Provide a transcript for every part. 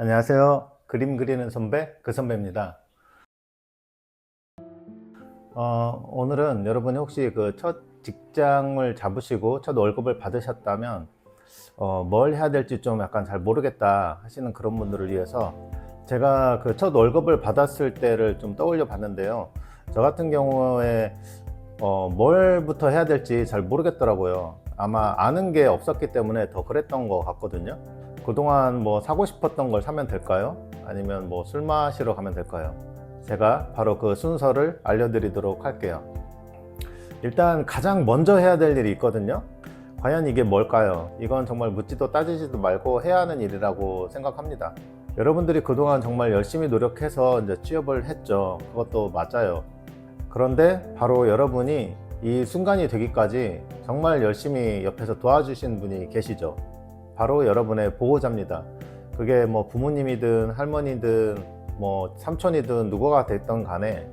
안녕하세요. 그림 그리는 선배 그 선배입니다. 어, 오늘은 여러분이 혹시 그 첫 직장을 잡으시고 첫 월급을 받으셨다면 어, 뭘 해야 될지 좀 약간 잘 모르겠다 하시는 그런 분들을 위해서 제가 그 첫 월급을 받았을 때를 좀 떠올려 봤는데요. 저 같은 경우에 어, 뭘부터 해야 될지 잘 모르겠더라고요. 아마 아는 게 없었기 때문에 더 그랬던 것 같거든요. 그동안 뭐 사고 싶었던 걸 사면 될까요? 아니면 뭐 술 마시러 가면 될까요? 제가 바로 그 순서를 알려드리도록 할게요. 일단 가장 먼저 해야 될 일이 있거든요. 과연 이게 뭘까요? 이건 정말 묻지도 따지지도 말고 해야 하는 일이라고 생각합니다. 여러분들이 그동안 정말 열심히 노력해서 이제 취업을 했죠. 그것도 맞아요. 그런데 바로 여러분이 이 순간이 되기까지 정말 열심히 옆에서 도와주신 분이 계시죠. 바로 여러분의 보호자입니다. 그게 뭐 부모님이든 할머니든 뭐 삼촌이든 누구가 됐던 간에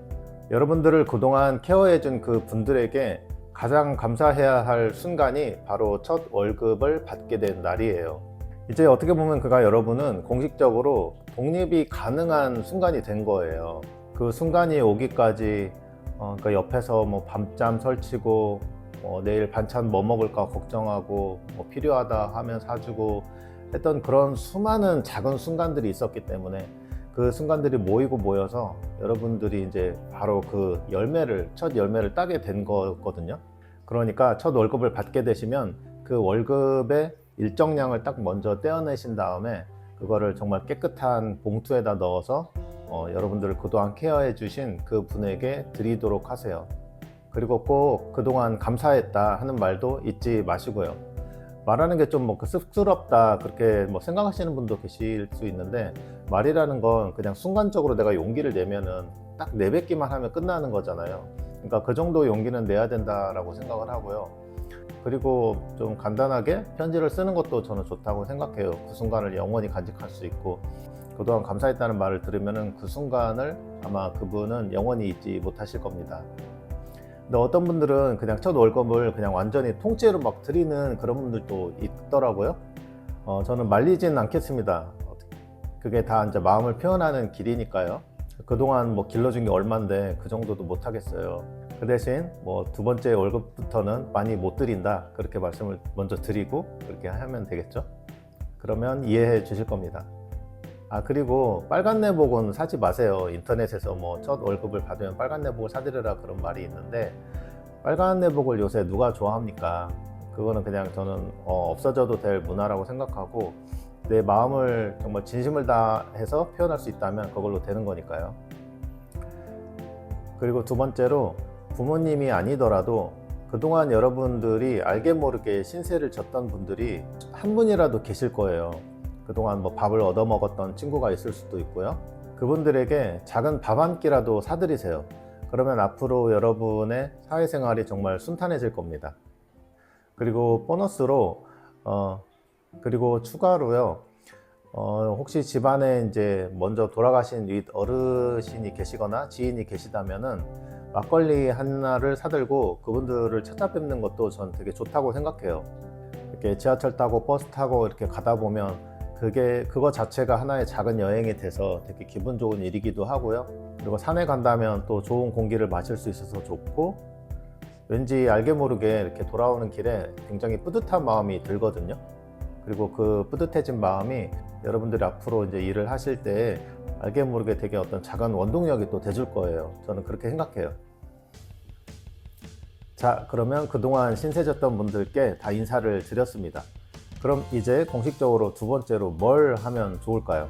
여러분들을 그동안 케어해준 그 분들에게 가장 감사해야 할 순간이 바로 첫 월급을 받게 된 날이에요. 이제 어떻게 보면 그가 여러분은 공식적으로 독립이 가능한 순간이 된 거예요. 그 순간이 오기까지 어, 그 옆에서 뭐 밤잠 설치고 뭐 내일 반찬 뭐 먹을까 걱정하고 뭐 필요하다 하면 사주고 했던 그런 수많은 작은 순간들이 있었기 때문에 그 순간들이 모이고 모여서 여러분들이 이제 바로 그 열매를 첫 열매를 따게 된 거거든요. 그러니까 첫 월급을 받게 되시면 그 월급의 일정량을 딱 먼저 떼어내신 다음에 그거를 정말 깨끗한 봉투에다 넣어서 어, 여러분들을 그동안 케어해 주신 그 분에게 드리도록 하세요. 그리고 꼭 그동안 감사했다 하는 말도 잊지 마시고요. 말하는 게 좀뭐 쑥스럽다 그렇게 뭐 생각하시는 분도 계실 수 있는데 말이라는 건 그냥 순간적으로 내가 용기를 내면은 딱 내뱉기만 하면 끝나는 거잖아요. 그러니까 그 정도 용기는 내야 된다라고 생각을 하고요. 그리고 좀 간단하게 편지를 쓰는 것도 저는 좋다고 생각해요. 그 순간을 영원히 간직할 수 있고 그동안 감사했다는 말을 들으면은 그 순간을 아마 그분은 영원히 잊지 못하실 겁니다. 근데 어떤 분들은 그냥 첫 월급을 그냥 완전히 통째로 막 드리는 그런 분들도 있더라고요. 어, 저는 말리지는 않겠습니다. 그게 다 이제 마음을 표현하는 길이니까요. 그동안 뭐 길러준 게 얼만데 그 정도도 못 하겠어요. 그 대신 뭐 두 번째 월급부터는 많이 못 드린다. 그렇게 말씀을 먼저 드리고 그렇게 하면 되겠죠. 그러면 이해해 주실 겁니다. 아 그리고 빨간 내복은 사지 마세요. 인터넷에서 뭐 첫 월급을 받으면 빨간 내복을 사드리라 그런 말이 있는데 빨간 내복을 요새 누가 좋아합니까? 그거는 그냥 저는 어, 없어져도 될 문화라고 생각하고 내 마음을 정말 진심을 다해서 표현할 수 있다면 그걸로 되는 거니까요. 그리고 두 번째로 부모님이 아니더라도 그동안 여러분들이 알게 모르게 신세를 졌던 분들이 한 분이라도 계실 거예요 그동안 뭐 밥을 얻어 먹었던 친구가 있을 수도 있고요. 그분들에게 작은 밥 한 끼라도 사드리세요. 그러면 앞으로 여러분의 사회생활이 정말 순탄해질 겁니다. 그리고 보너스로, 어, 그리고 추가로요, 어, 혹시 집안에 이제 먼저 돌아가신 윗 어르신이 계시거나 지인이 계시다면은 막걸리 하나를 사들고 그분들을 찾아뵙는 것도 전 되게 좋다고 생각해요. 이렇게 지하철 타고 버스 타고 이렇게 가다 보면 그게 그거 자체가 하나의 작은 여행이 돼서 되게 기분 좋은 일이기도 하고요. 그리고 산에 간다면 또 좋은 공기를 마실 수 있어서 좋고 왠지 알게 모르게 이렇게 돌아오는 길에 굉장히 뿌듯한 마음이 들거든요. 그리고 그 뿌듯해진 마음이 여러분들이 앞으로 이제 일을 하실 때 알게 모르게 되게 어떤 작은 원동력이 또 돼줄 거예요. 저는 그렇게 생각해요. 자, 그러면 그동안 신세졌던 분들께 다 인사를 드렸습니다. 그럼 이제 공식적으로 두 번째로 뭘 하면 좋을까요?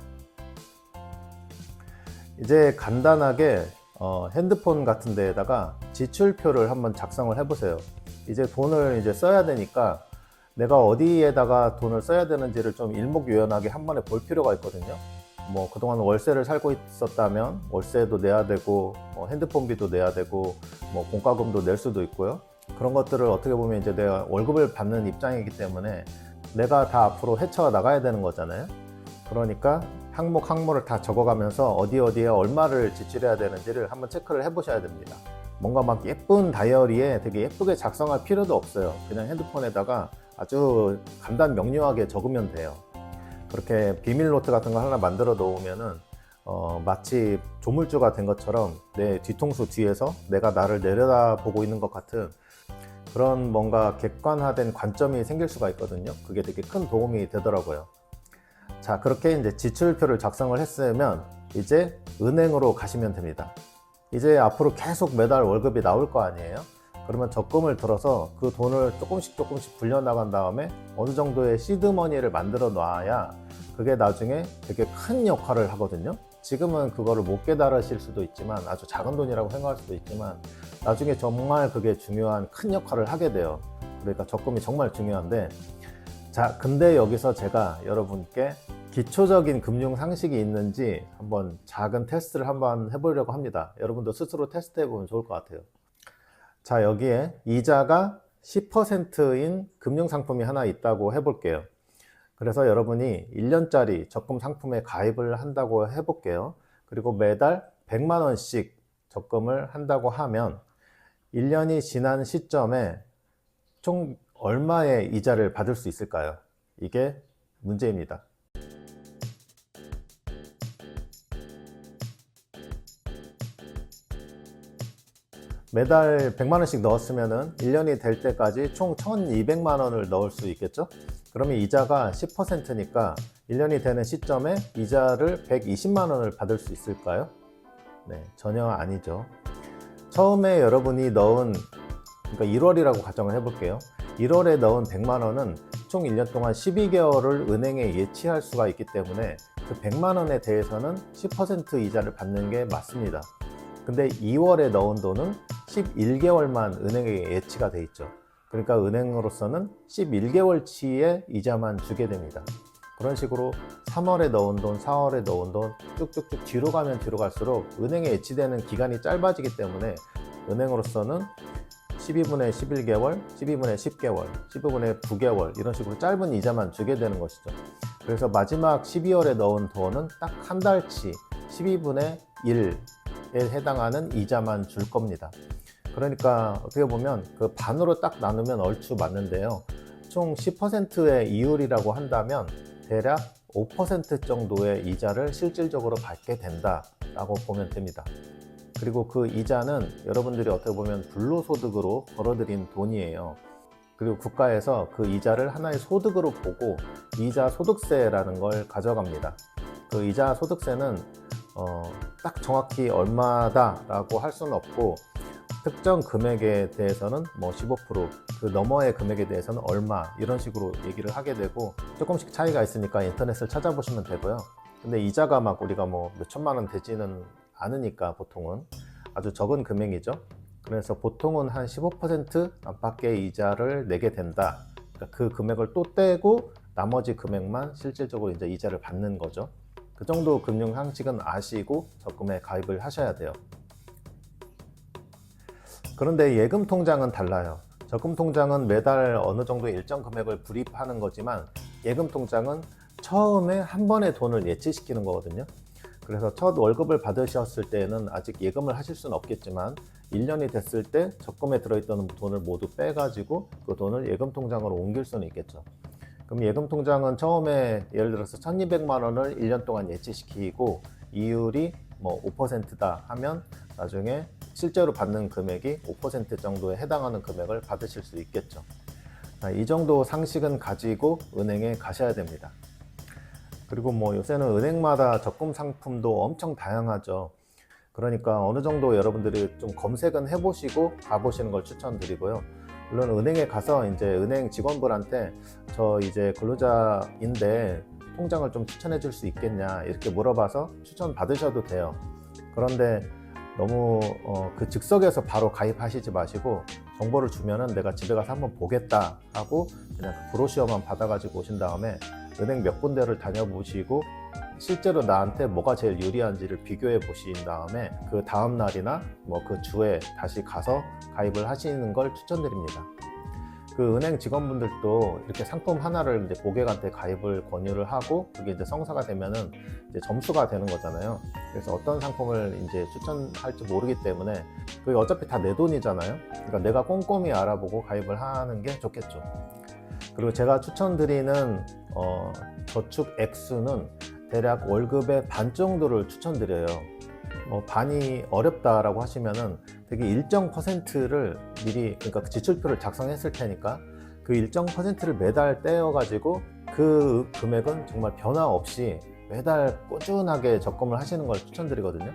이제 간단하게 어, 핸드폰 같은 데에다가 지출표를 한번 작성을 해보세요. 이제 돈을 이제 써야 되니까 내가 어디에다가 돈을 써야 되는지를 좀 일목요연하게 한 번에 볼 필요가 있거든요. 뭐 그동안 월세를 살고 있었다면 월세도 내야 되고 뭐 핸드폰비도 내야 되고 뭐 공과금도 낼 수도 있고요. 그런 것들을 어떻게 보면 이제 내가 월급을 받는 입장이기 때문에 내가 다 앞으로 헤쳐 나가야 되는 거잖아요. 그러니까 항목 항목을 다 적어가면서 어디 어디에 얼마를 지출해야 되는지를 한번 체크를 해보셔야 됩니다. 뭔가 막 예쁜 다이어리에 되게 예쁘게 작성할 필요도 없어요. 그냥 핸드폰에다가 아주 간단 명료하게 적으면 돼요. 그렇게 비밀 노트 같은 거 하나 만들어 놓으면은 어, 마치 조물주가 된 것처럼 내 뒤통수 뒤에서 내가 나를 내려다보고 있는 것 같은 그런 뭔가 객관화된 관점이 생길 수가 있거든요. 그게 되게 큰 도움이 되더라고요. 자, 그렇게 이제 지출표를 작성을 했으면 이제 은행으로 가시면 됩니다. 이제 앞으로 계속 매달 월급이 나올 거 아니에요? 그러면 적금을 들어서 그 돈을 조금씩 조금씩 불려나간 다음에 어느 정도의 시드머니를 만들어 놔야 그게 나중에 되게 큰 역할을 하거든요. 지금은 그거를 못 깨달으실 수도 있지만 아주 작은 돈이라고 생각할 수도 있지만 나중에 정말 그게 중요한 큰 역할을 하게 돼요. 그러니까 적금이 정말 중요한데 자, 근데 여기서 제가 여러분께 기초적인 금융 상식이 있는지 한번 작은 테스트를 한번 해보려고 합니다. 여러분도 스스로 테스트 해 보면 좋을 것 같아요. 자, 여기에 이자가 10%인 금융 상품이 하나 있다고 해볼게요. 그래서 여러분이 1년짜리 적금 상품에 가입을 한다고 해볼게요. 그리고 매달 100만 원씩 적금을 한다고 하면 1년이 지난 시점에 총 얼마의 이자를 받을 수 있을까요? 이게 문제입니다. 매달 100만 원씩 넣었으면은 1년이 될 때까지 총 1200만 원을 넣을 수 있겠죠? 그러면 이자가 10%니까 1년이 되는 시점에 이자를 120만 원을 받을 수 있을까요? 네, 전혀 아니죠. 처음에 여러분이 넣은 그러니까 1월이라고 가정을 해볼게요. 1월에 넣은 100만 원은 총 1년 동안 12개월을 은행에 예치할 수가 있기 때문에 그 100만 원에 대해서는 10% 이자를 받는 게 맞습니다. 근데 2월에 넣은 돈은 11개월만 은행에 예치가 돼 있죠. 그러니까 은행으로서는 11개월치의 이자만 주게 됩니다. 그런 식으로 3월에 넣은 돈, 4월에 넣은 돈 쭉쭉쭉 뒤로 가면 뒤로 갈수록 은행에 예치되는 기간이 짧아지기 때문에 은행으로서는 12분의 11개월, 12분의 10개월, 12분의 9개월 이런 식으로 짧은 이자만 주게 되는 것이죠. 그래서 마지막 12월에 넣은 돈은 딱 한 달치 12분의 1에 해당하는 이자만 줄 겁니다. 그러니까 어떻게 보면 그 반으로 딱 나누면 얼추 맞는데요. 총 10%의 이율이라고 한다면 대략 5% 정도의 이자를 실질적으로 받게 된다라고 보면 됩니다. 그리고 그 이자는 여러분들이 어떻게 보면 불로소득으로 벌어들인 돈이에요. 그리고 국가에서 그 이자를 하나의 소득으로 보고 이자 소득세라는 걸 가져갑니다. 그 이자 소득세는 어, 딱 정확히 얼마다라고 할 수는 없고 특정 금액에 대해서는 뭐 15%그 너머의 금액에 대해서는 얼마 이런 식으로 얘기를 하게 되고 조금씩 차이가 있으니까 인터넷을 찾아보시면 되고요. 근데 이자가 막 우리가 뭐 몇 천만 원 되지는 않으니까 보통은 아주 적은 금액이죠. 그래서 보통은 한 15% 안팎의 이자를 내게 된다. 그러니까 그 금액을 또 떼고 나머지 금액만 실질적으로 이제 이자를 받는 거죠. 그 정도 금융 상식은 아시고 적금에 가입을 하셔야 돼요. 그런데 예금 통장은 달라요. 적금 통장은 매달 어느 정도 일정 금액을 불입하는 거지만 예금 통장은 처음에 한 번에 돈을 예치시키는 거거든요. 그래서 첫 월급을 받으셨을 때는 아직 예금을 하실 수는 없겠지만 1년이 됐을 때 적금에 들어있던 돈을 모두 빼가지고 그 돈을 예금 통장으로 옮길 수는 있겠죠. 그럼 예금 통장은 처음에 예를 들어서 1200만 원을 1년 동안 예치시키고 이율이 뭐 5%다 하면 나중에 실제로 받는 금액이 5% 정도에 해당하는 금액을 받으실 수 있겠죠. 자, 이 정도 상식은 가지고 은행에 가셔야 됩니다. 그리고 뭐 요새는 은행마다 적금 상품도 엄청 다양하죠. 그러니까 어느 정도 여러분들이 좀 검색은 해보시고 가보시는 걸 추천드리고요. 물론 은행에 가서 이제 은행 직원분한테 저 이제 근로자인데 통장을 좀 추천해 줄 수 있겠냐 이렇게 물어봐서 추천 받으셔도 돼요. 그런데 너무 어, 그 즉석에서 바로 가입하시지 마시고 정보를 주면은 내가 집에 가서 한번 보겠다 하고 그냥 그 브로셔만 받아가지고 오신 다음에 은행 몇 군데를 다녀보시고 실제로 나한테 뭐가 제일 유리한지를 비교해 보신 다음에 그 다음 날이나 뭐 그 주에 다시 가서 가입을 하시는 걸 추천드립니다. 그 은행 직원분들도 이렇게 상품 하나를 이제 고객한테 가입을 권유를 하고 그게 이제 성사가 되면은 이제 점수가 되는 거잖아요. 그래서 어떤 상품을 이제 추천할지 모르기 때문에 그게 어차피 다 내 돈이잖아요. 그러니까 내가 꼼꼼히 알아보고 가입을 하는 게 좋겠죠. 그리고 제가 추천드리는 어, 저축 액수는 대략 월급의 반 정도를 추천드려요. 뭐 반이 어렵다라고 하시면은 되게 일정 퍼센트를 미리 그러니까 그 지출표를 작성했을 테니까 그 일정 퍼센트를 매달 떼어 가지고 그 금액은 정말 변화 없이 매달 꾸준하게 적금을 하시는 걸 추천드리거든요.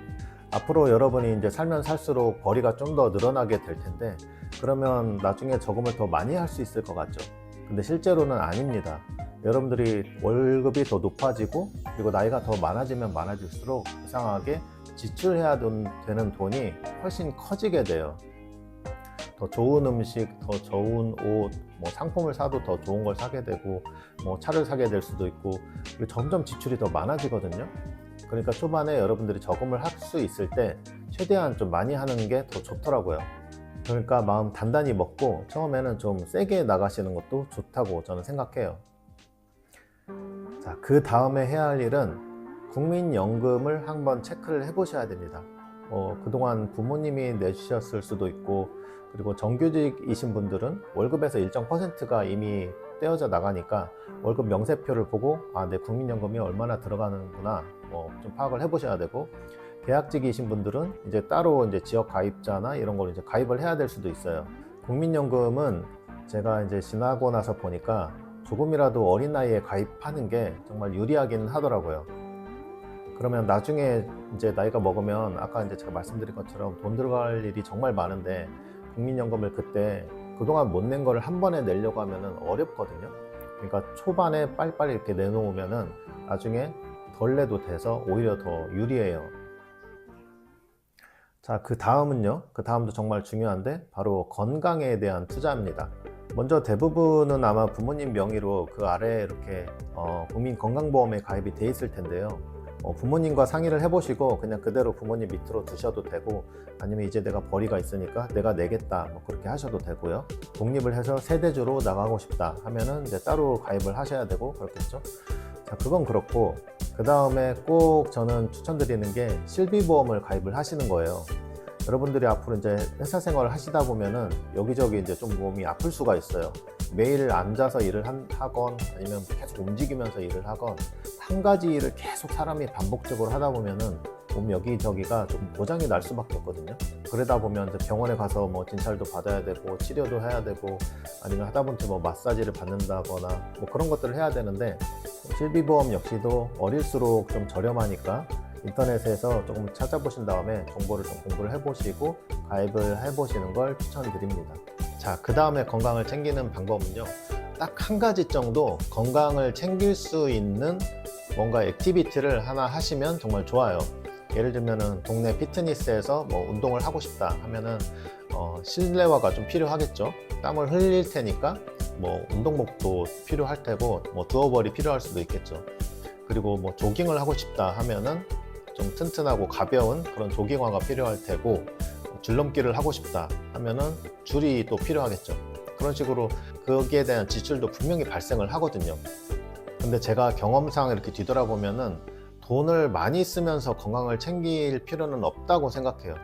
앞으로 여러분이 이제 살면 살수록 벌이가 좀 더 늘어나게 될 텐데 그러면 나중에 저금을 더 많이 할 수 있을 것 같죠. 근데 실제로는 아닙니다. 여러분들이 월급이 더 높아지고 그리고 나이가 더 많아지면 많아질수록 이상하게 지출해야 돈- 되는 돈이 훨씬 커지게 돼요. 더 좋은 음식, 더 좋은 옷, 뭐 상품을 사도 더 좋은 걸 사게 되고, 뭐 차를 사게 될 수도 있고, 점점 지출이 더 많아지거든요. 그러니까 초반에 여러분들이 저금을 할 수 있을 때 최대한 좀 많이 하는 게 더 좋더라고요. 그러니까 마음 단단히 먹고 처음에는 좀 세게 나가시는 것도 좋다고 저는 생각해요. 자, 그 다음에 해야 할 일은 국민연금을 한번 체크를 해 보셔야 됩니다. 어, 그동안 부모님이 내주셨을 수도 있고, 그리고 정규직이신 분들은 월급에서 일정 퍼센트가 이미 떼어져 나가니까 월급 명세표를 보고, 아, 내 국민연금이 얼마나 들어가는구나, 뭐좀 파악을 해 보셔야 되고, 계약직이신 분들은 이제 따로 이제 지역 가입자나 이런 걸 이제 가입을 해야 될 수도 있어요. 국민연금은 제가 이제 지나고 나서 보니까 조금이라도 어린 나이에 가입하는 게 정말 유리하긴 하더라고요. 그러면 나중에 이제 나이가 먹으면 아까 이제 제가 말씀드린 것처럼 돈 들어갈 일이 정말 많은데 국민연금을 그때 그동안 못 낸 거를 한 번에 내려고 하면은 어렵거든요. 그러니까 초반에 빨리빨리 이렇게 내놓으면은 나중에 덜 내도 돼서 오히려 더 유리해요. 자, 그 다음은요. 그 다음도 정말 중요한데 바로 건강에 대한 투자입니다. 먼저 대부분은 아마 부모님 명의로 그 아래에 이렇게 어, 국민 건강보험에 가입이 돼 있을 텐데요. 어, 부모님과 상의를 해보시고 그냥 그대로 부모님 밑으로 두셔도 되고 아니면 이제 내가 벌이가 있으니까 내가 내겠다 뭐 그렇게 하셔도 되고요. 독립을 해서 세대주로 나가고 싶다 하면은 이제 따로 가입을 하셔야 되고 그렇겠죠. 자, 그건 그렇고 그 다음에 꼭 저는 추천드리는 게 실비보험을 가입을 하시는 거예요. 여러분들이 앞으로 이제 회사 생활을 하시다 보면은 여기저기 이제 좀 몸이 아플 수가 있어요. 매일 앉아서 일을 한- 하건 아니면 계속 움직이면서 일을 하건 한 가지 일을 계속 사람이 반복적으로 하다 보면은 몸 여기저기가 좀 고장이 날 수밖에 없거든요. 그러다 보면 병원에 가서 뭐 진찰도 받아야 되고 치료도 해야 되고 아니면 하다못해 뭐 마사지를 받는다거나 뭐 그런 것들을 해야 되는데 실비보험 역시도 어릴수록 좀 저렴하니까 인터넷에서 조금 찾아보신 다음에 정보를 좀 공부를 해보시고 가입을 해보시는 걸 추천드립니다. 자, 그 다음에 건강을 챙기는 방법은요. 딱 한 가지 정도 건강을 챙길 수 있는 뭔가 액티비티를 하나 하시면 정말 좋아요. 예를 들면은 동네 피트니스에서 뭐 운동을 하고 싶다 하면은 어, 실내화가 좀 필요하겠죠. 땀을 흘릴 테니까 뭐 운동복도 필요할 테고 뭐 두어벌이 필요할 수도 있겠죠. 그리고 뭐 조깅을 하고 싶다 하면은 좀 튼튼하고 가벼운 그런 조깅화가 필요할 테고 줄넘기를 하고 싶다 하면은 줄이 또 필요하겠죠. 그런 식으로 거기에 대한 지출도 분명히 발생을 하거든요. 근데 제가 경험상 이렇게 뒤돌아보면은 돈을 많이 쓰면서 건강을 챙길 필요는 없다고 생각해요.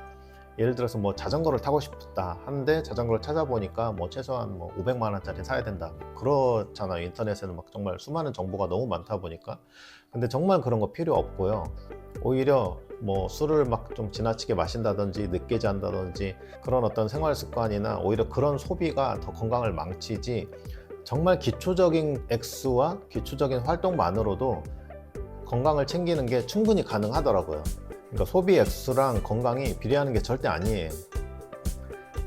예를 들어서 뭐 자전거를 타고 싶다 하는데 자전거를 찾아보니까 뭐 최소한 뭐 500만 원짜리 사야 된다 그렇잖아요 인터넷에는 막 정말 수많은 정보가 너무 많다 보니까 근데 정말 그런 거 필요 없고요 오히려 뭐 술을 막 좀 지나치게 마신다든지 늦게 잔다든지 그런 어떤 생활 습관이나 오히려 그런 소비가 더 건강을 망치지 정말 기초적인 액수와 기초적인 활동만으로도 건강을 챙기는 게 충분히 가능하더라고요. 그러니까 소비 액수랑 건강이 비례하는 게 절대 아니에요.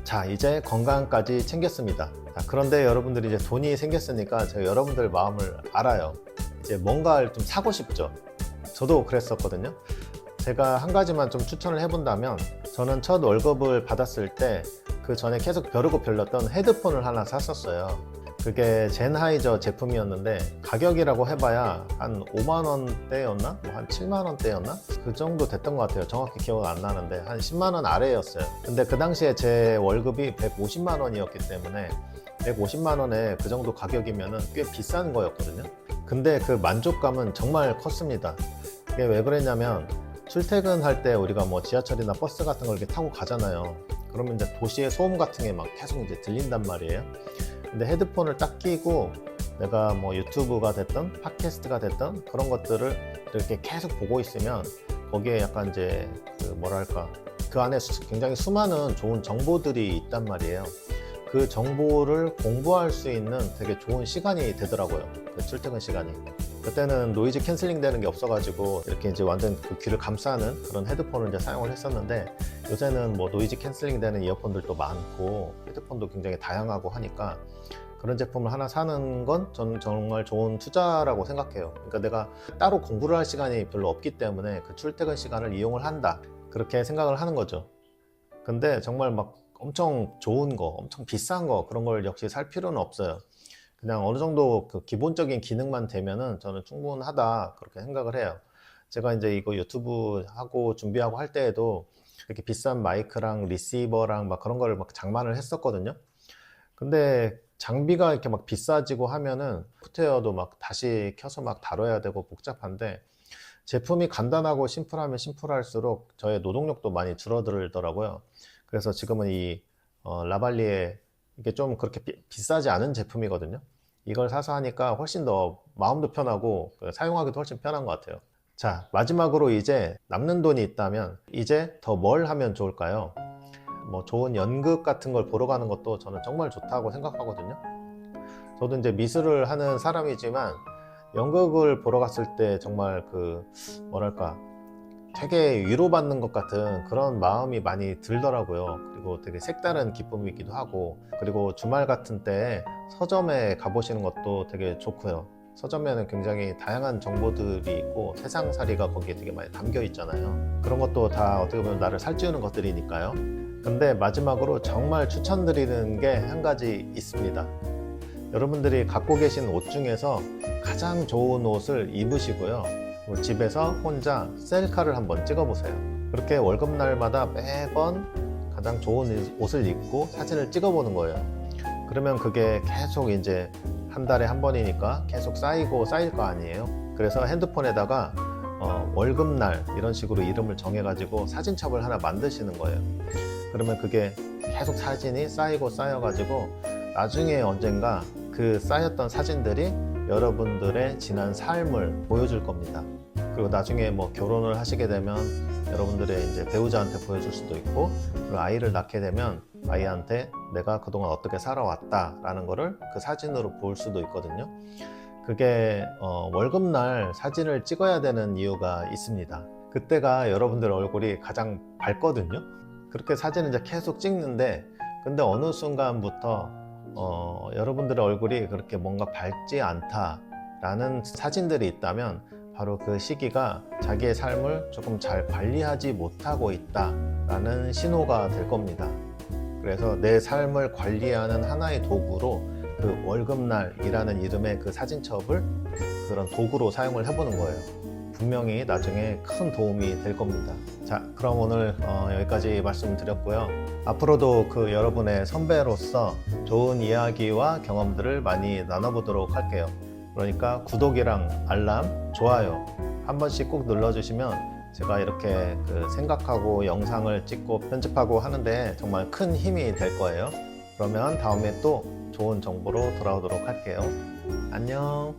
자, 이제 건강까지 챙겼습니다. 자, 그런데 여러분들이 이제 돈이 생겼으니까 제가 여러분들 마음을 알아요. 이제 뭔가를 좀 사고 싶죠. 저도 그랬었거든요. 제가 한 가지만 좀 추천을 해본다면 저는 첫 월급을 받았을 때 그 전에 계속 벼르고 별렀던 헤드폰을 하나 샀었어요. 그게 젠하이저 제품이었는데 가격이라고 해봐야 한 5만 원대였나? 뭐 한 7만 원대였나? 그 정도 됐던 것 같아요. 정확히 기억은 안 나는데 한 10만 원 아래였어요. 근데 그 당시에 제 월급이 150만 원이었기 때문에 150만 원에 그 정도 가격이면 꽤 비싼 거였거든요. 근데 그 만족감은 정말 컸습니다. 이게 왜 그랬냐면 출퇴근할 때 우리가 뭐 지하철이나 버스 같은 걸 이렇게 타고 가잖아요. 그러면 이제 도시의 소음 같은 게 막 계속 이제 들린단 말이에요. 근데 헤드폰을 딱 끼고 내가 뭐 유튜브가 됐든 팟캐스트가 됐든 그런 것들을 이렇게 계속 보고 있으면 거기에 약간 이제 그 뭐랄까 그 안에 수- 굉장히 수많은 좋은 정보들이 있단 말이에요. 그 정보를 공부할 수 있는 되게 좋은 시간이 되더라고요. 그 출퇴근 시간이. 그때는 노이즈 캔슬링 되는 게 없어가지고 이렇게 이제 완전 그 귀를 감싸는 그런 헤드폰을 이제 사용을 했었는데 요새는 뭐 노이즈 캔슬링 되는 이어폰들도 많고 헤드폰도 굉장히 다양하고 하니까 그런 제품을 하나 사는 건 저는 정말 좋은 투자라고 생각해요. 그러니까 내가 따로 공부를 할 시간이 별로 없기 때문에 그 출퇴근 시간을 이용을 한다. 그렇게 생각을 하는 거죠. 근데 정말 막 엄청 좋은 거, 엄청 비싼 거 그런 걸 역시 살 필요는 없어요. 그냥 어느 정도 그 기본적인 기능만 되면은 저는 충분하다 그렇게 생각을 해요. 제가 이제 이거 유튜브 하고 준비하고 할 때에도 이렇게 비싼 마이크랑 리시버랑 막 그런 거를 막 장만을 했었거든요. 근데 장비가 이렇게 막 비싸지고 하면은 소프트웨어도 막 다시 켜서 막 다뤄야 되고 복잡한데 제품이 간단하고 심플하면 심플할수록 저의 노동력도 많이 줄어들더라고요. 그래서 지금은 이 어, 라발리에 이게 좀 그렇게 비, 비싸지 않은 제품이거든요. 이걸 사서 하니까 훨씬 더 마음도 편하고 그 사용하기도 훨씬 편한 것 같아요. 자, 마지막으로 이제 남는 돈이 있다면 이제 더 뭘 하면 좋을까요? 뭐 좋은 연극 같은 걸 보러 가는 것도 저는 정말 좋다고 생각하거든요. 저도 이제 미술을 하는 사람이지만 연극을 보러 갔을 때 정말 그 뭐랄까 되게 위로받는 것 같은 그런 마음이 많이 들더라고요. 그리고 되게 색다른 기쁨이기도 하고 그리고 주말 같은 때 서점에 가보시는 것도 되게 좋고요. 서점에는 굉장히 다양한 정보들이 있고 세상살이가 거기에 되게 많이 담겨 있잖아요. 그런 것도 다 어떻게 보면 나를 살찌우는 것들이니까요. 근데 마지막으로 정말 추천드리는 게 한 가지 있습니다. 여러분들이 갖고 계신 옷 중에서 가장 좋은 옷을 입으시고요. 그리고 집에서 혼자 셀카를 한번 찍어보세요. 그렇게 월급날마다 매번 가장 좋은 옷을 입고 사진을 찍어보는 거예요. 그러면 그게 계속 이제 한 달에 한 번이니까 계속 쌓이고 쌓일 거 아니에요. 그래서 핸드폰에다가 어, 월급날 이런 식으로 이름을 정해가지고 사진첩을 하나 만드시는 거예요. 그러면 그게 계속 사진이 쌓이고 쌓여가지고 나중에 언젠가 그 쌓였던 사진들이 여러분들의 지난 삶을 보여줄 겁니다. 그리고 나중에 뭐 결혼을 하시게 되면 여러분들의 이제 배우자한테 보여줄 수도 있고 그리고 아이를 낳게 되면 아이한테 내가 그동안 어떻게 살아왔다라는 거를 그 사진으로 볼 수도 있거든요. 그게 어, 월급날 사진을 찍어야 되는 이유가 있습니다. 그때가 여러분들 얼굴이 가장 밝거든요. 그렇게 사진을 이제 계속 찍는데 근데 어느 순간부터 어, 여러분들의 얼굴이 그렇게 뭔가 밝지 않다라는 사진들이 있다면 바로 그 시기가 자기의 삶을 조금 잘 관리하지 못하고 있다라는 신호가 될 겁니다. 그래서 내 삶을 관리하는 하나의 도구로 그 월급날이라는 이름의 그 사진첩을 그런 도구로 사용을 해보는 거예요. 분명히 나중에 큰 도움이 될 겁니다. 자, 그럼 오늘 어, 여기까지 말씀드렸고요. 앞으로도 그 여러분의 선배로서 좋은 이야기와 경험들을 많이 나눠보도록 할게요. 그러니까 구독이랑 알람, 좋아요 한 번씩 꼭 눌러주시면 제가 이렇게 그 생각하고 영상을 찍고 편집하고 하는데 정말 큰 힘이 될 거예요. 그러면 다음에 또 좋은 정보로 돌아오도록 할게요. 안녕.